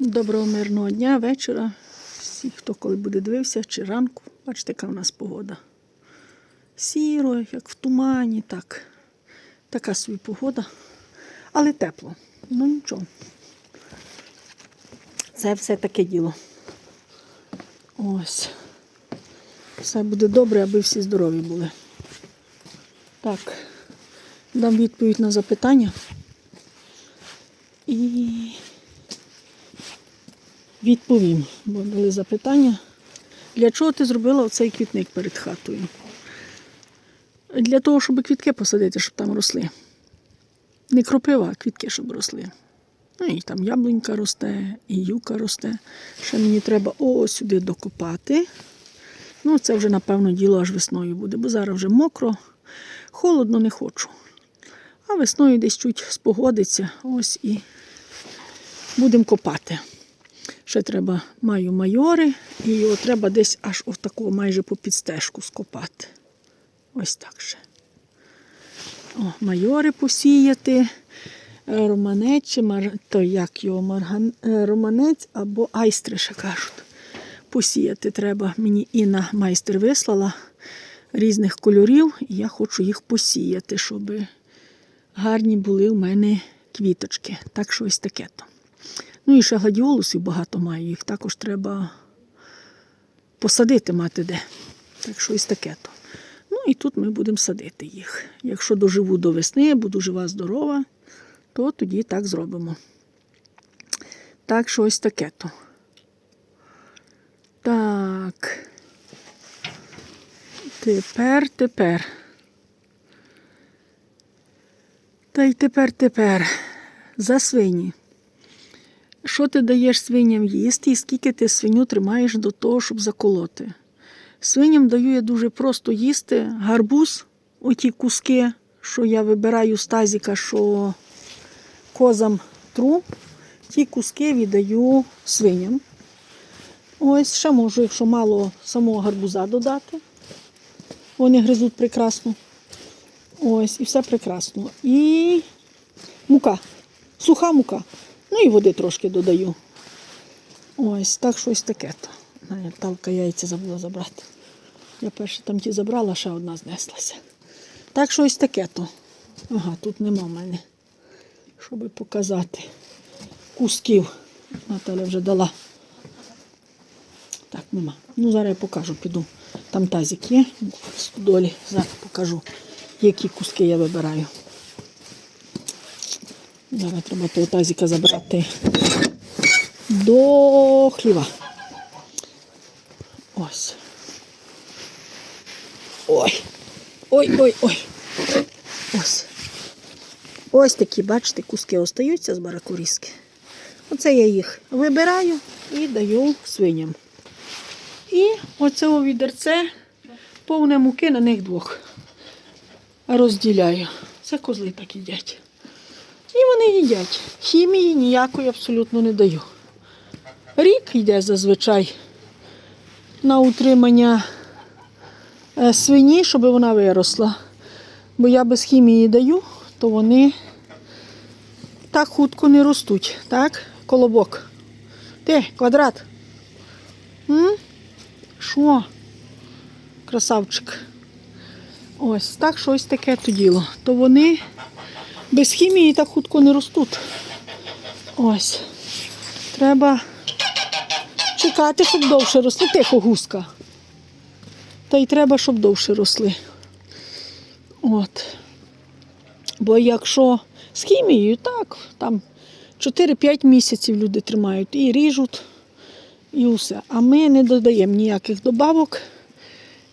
Доброго мирного дня, вечора. Всі, хто коли буде дивився, чи ранку. Бачите, яка в нас погода. Сіро, як в тумані, так. Така собі погода. Але тепло. Ну нічого. Це все таке діло. Ось. Все буде добре, аби всі здорові були. Так, дам відповідь на запитання. І відповім, бо були запитання. Для чого ти зробила оцей квітник перед хатою? Для того, щоб квітки посадити, щоб там росли. Не кропива, а квітки, щоб росли. Ну і там яблунька росте, і юка росте. Ще мені треба о сюди докопати. Ну, це вже, напевно, діло аж весною буде, бо зараз вже мокро, холодно не хочу. А весною десь чуть спогодиться. Ось і будемо копати. Ще треба маю майори, і його треба десь аж отако майже по підстежку скопати. Ось так ще. О, майори посіяти, е, романець, мар... то як його марган... е, романець або айстри ще кажуть. Посіяти треба. Мені Інна майстер вислала різних кольорів, і я хочу їх посіяти, щоб гарні були у мене квіточки. Так що ось таке то. Ну і ще гладіолусів багато маю, їх також треба посадити мати де. Так що ось таке то. Ну і тут ми будемо садити їх. Якщо доживу до весни, буду жива, здорова, то тоді так зробимо. Так що ось таке то. Так. Тепер, тепер. Та й тепер, тепер. За свині. Що ти даєш свиням їсти і скільки ти свиню тримаєш до того, щоб заколоти? Свиням даю я дуже просто їсти гарбуз, оті куски, що я вибираю з тазіка, що козам тру, ті куски віддаю свиням. Ось ще можу, якщо мало самого гарбуза додати. Вони гризуть прекрасно. Ось, і все прекрасно. І мука, суха мука. Ну і води трошки додаю. Ось, так щось таке. то. Талка яйця забула забрати. Я перше там ті забрала, ще одна знеслася. Так що ось таке то. Ага, тут нема в мене. Щоб показати. Кусків. Наталя вже дала. Так, нема. Ну, зараз я покажу, піду. Там тазик є в стодолі. Зараз покажу, які куски я вибираю. Зараз треба того тазика забрати до хліва. Ось. Ой. Ой, ой, ой. Ось. Ось такі, бачите, куски остаються з баракурізки. Оце я їх вибираю і даю свиням. І оце відерце повне муки на них двох розділяю. Це козли так їдять. І вони їдять. Хімії ніякої абсолютно не даю. Рік йде зазвичай на утримання е, свині, щоб вона виросла. Бо я без хімії даю, то вони так хутко не ростуть. Так? Колобок. Ти, квадрат. М? Що? Красавчик. Ось так щось таке то діло. То вони без хімії так хутко не ростуть. Ось. Треба чекати, щоб довше росли. Тихо гуска. Та й треба, щоб довше росли. От. Бо якщо з хімією, так, там 4-5 місяців люди тримають і ріжуть, і усе. А ми не додаємо ніяких добавок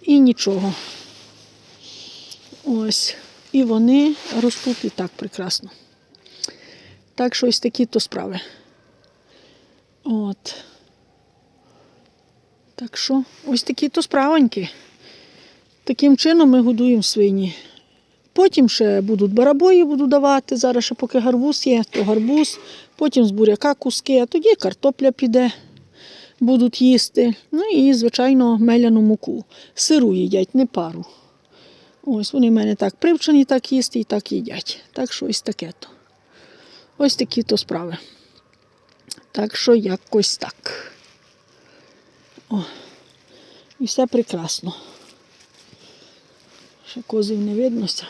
і нічого. Ось. І вони ростуть і так прекрасно. Так що ось такі то справи. От. Так що, ось такі то справоньки. Таким чином ми годуємо свині. Потім ще будуть барабої буду давати. Зараз ще поки гарбуз є, то гарбуз, потім з буряка куски, а тоді картопля піде, будуть їсти. Ну і, звичайно, меляну муку. Сиру їдять, не пару. Ось вони в мене так привчені так їсти і так їдять. Так що ось таке то. Ось такі то справи. Так що якось так. О, і все прекрасно. Ще козів не виднося.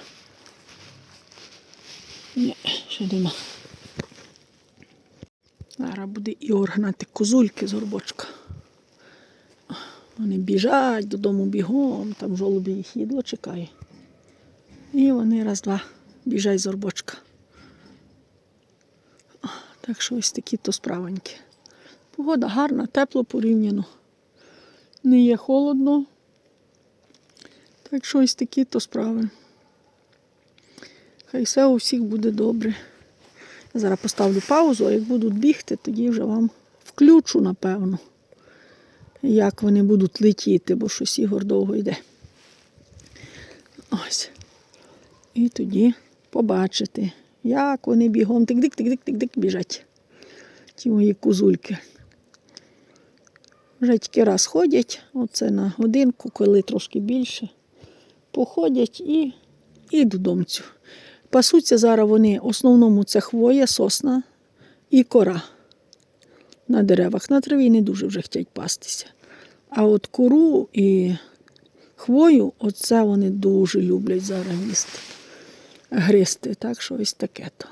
Ні, ще нема. Зараз буде і гнати козульки з горбочка. Вони біжать додому бігом, там жолобі їх їдло чекає. І вони раз-два біжать з горбочка. О, Так що ось такі то справоньки. Погода гарна, тепло порівняно. Не є холодно. Так що ось такі то справи. Хай все у всіх буде добре. Я зараз поставлю паузу, а як будуть бігти, тоді вже вам включу, напевно, як вони будуть летіти, бо щось Ігор довго йде. Ось. І тоді побачите, як вони бігом тик-дик-тик-дик-тик-дик біжать. Ті мої козульки. Вже тільки раз ходять, оце на годинку, коли трошки більше. Походять і, і додому. Пасуться зараз вони, в основному це хвоя, сосна і кора на деревах. На траві не дуже вже хочуть пастися. А от кору і хвою, оце вони дуже люблять зараз їсти, гристи. Так що ось таке то.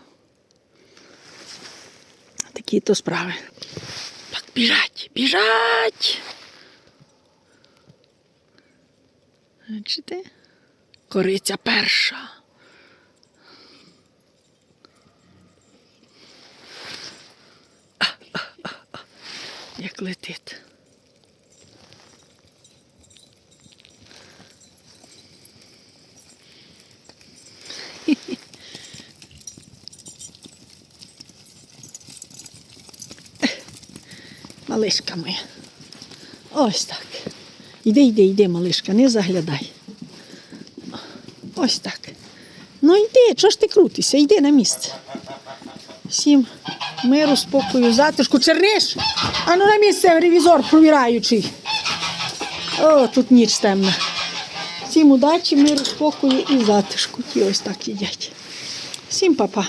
Такі то справи. Так, біжать, біжать. Бачите? Кориця перша. Як летить. Малишка моя. Ось так. Іди, йди, йди, малишка, не заглядай. Ось так. Ну йди, чого ж ти крутишся? Йди на місце. Всім миру, спокою, затишку. Черниш! А ну на місце ревізор провіраючий. О, тут ніч темна. Всім удачі, миру, спокою і затишку. І ось так їдять. Всім па-па.